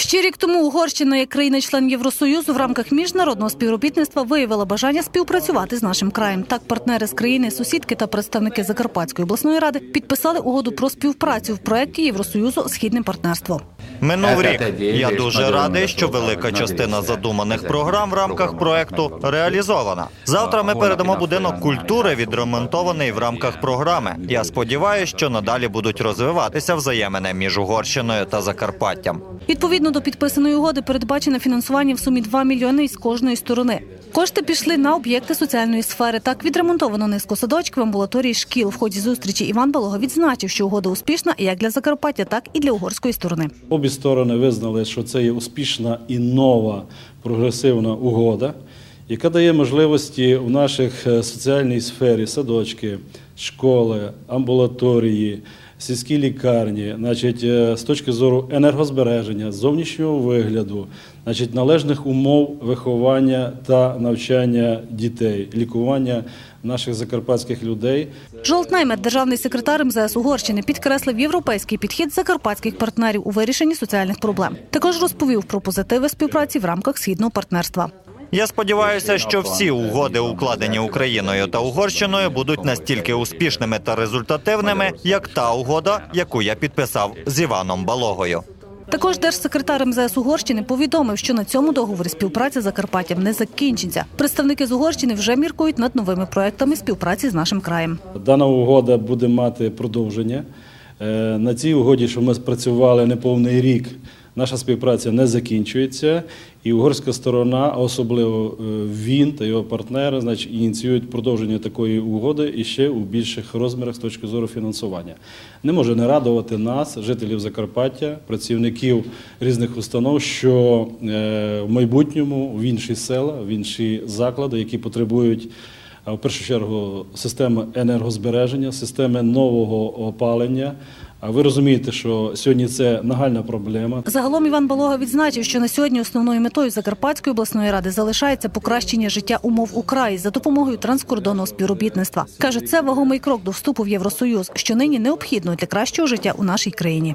Ще рік тому Угорщина, як країна-член Євросоюзу, в рамках міжнародного співробітництва виявила бажання співпрацювати з нашим краєм. Так, партнери з країни, сусідки та представники Закарпатської обласної ради підписали угоду про співпрацю в проєкті Євросоюзу Східне партнерство. Минув рік. Я дуже радий, що велика частина задуманих програм в рамках проекту реалізована. Завтра ми передамо будинок культури, відремонтований в рамках програми. Я сподіваюся, що надалі будуть розвиватися взаємини між Угорщиною та Закарпаттям. Відповідно до підписаної угоди передбачене фінансування в сумі 2 мільйони із кожної сторони. Кошти пішли на об'єкти соціальної сфери. Так відремонтовано низку садочків, амбулаторій, шкіл. В ході зустрічі Іван Балога відзначив, що угода успішна як для Закарпаття, так і для угорської сторони. Обі сторони визнали, що це є успішна і нова прогресивна угода, яка дає можливості в наших е, соціальній сфері садочки, школи, амбулаторії, сільські лікарні, значить, е, з точки зору енергозбереження, зовнішнього вигляду, значить, належних умов виховання та навчання дітей, лікування наших закарпатських людей. Жолт Наймет, державний секретар МЗС Угорщини, підкреслив європейський підхід закарпатських партнерів у вирішенні соціальних проблем. Також розповів про позитиви співпраці в рамках східного партнерства. Я сподіваюся, що всі угоди, укладені Україною та Угорщиною, будуть настільки успішними та результативними, як та угода, яку я підписав з Іваном Балогою. Також держсекретар МЗС Угорщини повідомив, що на цьому договорі співпраця з Закарпаттям не закінчиться. Представники з Угорщини вже міркують над новими проектами співпраці з нашим краєм. Дана угода буде мати продовження. Е, На цій угоді, що ми спрацювали неповний рік, наша співпраця не закінчується, і угорська сторона, а особливо е, він та його партнери, значить, ініціюють продовження такої угоди і ще у більших розмірах з точки зору фінансування. Не може не радувати нас, жителів Закарпаття, працівників різних установ, що е, в майбутньому в інші села, в інші заклади, які потребують в першу чергу системи енергозбереження, системи нового опалення. А ви розумієте, що сьогодні це нагальна проблема. Загалом Іван Балога відзначив, що на сьогодні основною метою Закарпатської обласної ради залишається покращення життя умов у краї за допомогою транскордонного співробітництва. каже, це вагомий крок до вступу в Євросоюз, що нині необхідно для кращого життя у нашій країні.